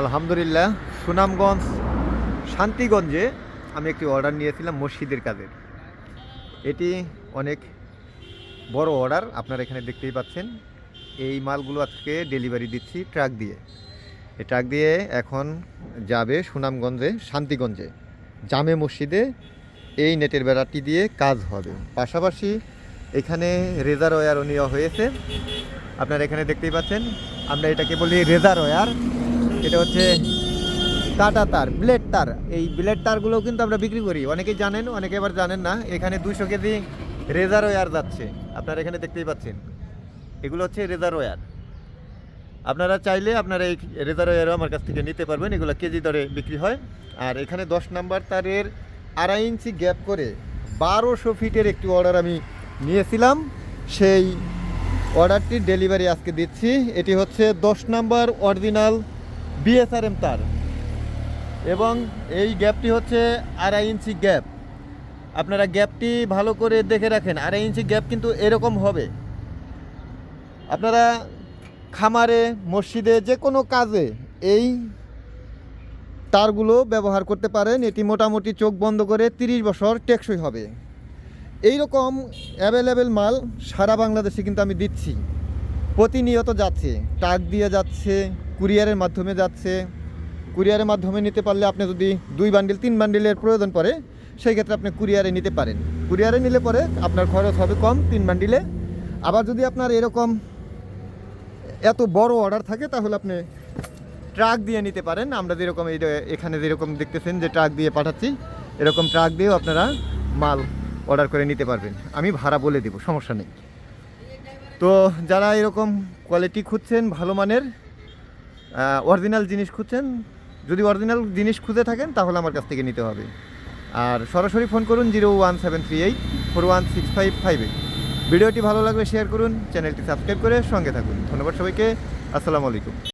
আলহামদুলিল্লাহ, সুনামগঞ্জ, শান্তিগঞ্জে আমি একটি অর্ডার নিয়েছিলাম মসজিদের কাজের। এটি অনেক বড় অর্ডার আপনারা এখানে দেখতেই পাচ্ছেন। এই মালগুলো আজকে ডেলিভারি দিচ্ছি ট্রাক দিয়ে। এই ট্রাক দিয়ে এখন যাবে সুনামগঞ্জে, শান্তিগঞ্জে। জামে মসজিদে এই নেটের বেড়াটি দিয়ে কাজ হবে। পাশাপাশি এখানে রেজার ওয়ারও নেওয়া হয়েছে। আপনারা এখানে দেখতেই পাচ্ছেন, আমরা এটাকে বলি রেজার ওয়ার এটা হচ্ছে কাটা তার ব্লেড তার। এই ব্লেড তারগুলোও কিন্তু আমরা বিক্রি করি। অনেকেই জানেন, অনেকে আবার জানেন না। এখানে দুশো কেজি রেজার ওয়ার যাচ্ছে। আপনারা এখানে দেখতেই পাচ্ছেন। এগুলো হচ্ছে রেজার ওয়ার আপনারা চাইলে আপনারা এই রেজার ওয়ারও আমার কাছ থেকে নিতে পারবেন। এগুলো কেজি দরে বিক্রি হয়। আর এখানে দশ নাম্বার তারের আড়াই ইঞ্চি গ্যাপ করে বারোশো ফিটের একটি অর্ডার আমি নিয়েছিলাম। সেই অর্ডারটির ডেলিভারি আজকে দিচ্ছি। এটি হচ্ছে দশ নাম্বার অরিজিনাল বিএসআরএম তার। এবং এই গ্যাপটি হচ্ছে আড়াই ইঞ্চি গ্যাপ। আপনারা গ্যাপটি ভালো করে দেখে রাখেন, আড়াই ইঞ্চি গ্যাপ কিন্তু এরকম হবে। আপনারা খামারে, মসজিদে, যে কোনো কাজে এই তারগুলো ব্যবহার করতে পারেন। এটি মোটামুটি চোখ বন্ধ করে তিরিশ বছর টেকসই হবে। এই রকম অ্যাভেলেবেল মাল সারা বাংলাদেশে কিন্তু আমি দিচ্ছি। প্রতিনিয়ত যাচ্ছে ট্রাক দিয়ে যাচ্ছে কুরিয়ারের মাধ্যমে যাচ্ছে। কুরিয়ারের মাধ্যমে নিতে পারলে আপনি যদি দুই বান্ডিল, তিন বান্ডিলের প্রয়োজন পড়ে, সেই ক্ষেত্রে আপনি কুরিয়ারে নিতে পারেন। কুরিয়ারে নিলে পরে আপনার খরচ হবে কম তিন বান্ডিলে। আবার যদি আপনার এরকম এত বড় অর্ডার থাকে, তাহলে আপনি ট্রাক দিয়ে নিতে পারেন। আমরা যেরকম এই এখানে যেরকম দেখতেছেন যে ট্রাক দিয়ে পাঠাচ্ছি, এরকম ট্রাক দিয়েও আপনারা মাল অর্ডার করে নিতে পারবেন। আমি ভাড়া বলে দেবো, সমস্যা নেই। তো যারা এরকম কোয়ালিটি খুঁজছেন, ভালো মানের অরিজিনাল জিনিস খুঁজছেন? যদি অরিজিনাল জিনিস খুঁজে থাকেন, তাহলে আমার কাছ থেকে নিতে হবে। আর সরাসরি ফোন করুন zero one seven three eight, four one six five five eight. ভিডিওটি ভালো লাগলে শেয়ার করুন, চ্যানেলটি সাবস্ক্রাইব করে সঙ্গে থাকুন। ধন্যবাদ সবাইকে, আসসালামু আলাইকুম।